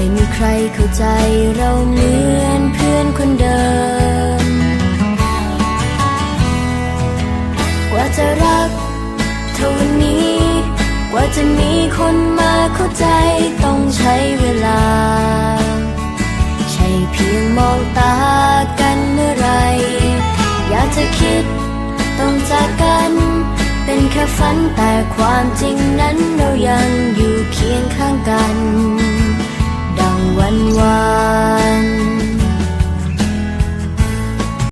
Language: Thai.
ไม่มีใครเข้าใจเราเหมือนเพื่อนคนเดิม กว่าจะรักเท่านี้ กว่าจะมีคนมาเข้าใจต้องใช้เวลา ใช่เพียงมองตากันเมื่อไร อยากจะคิดต้องจากกัน เป็นแค่ฝันแต่ความจริงนั้นเรายัง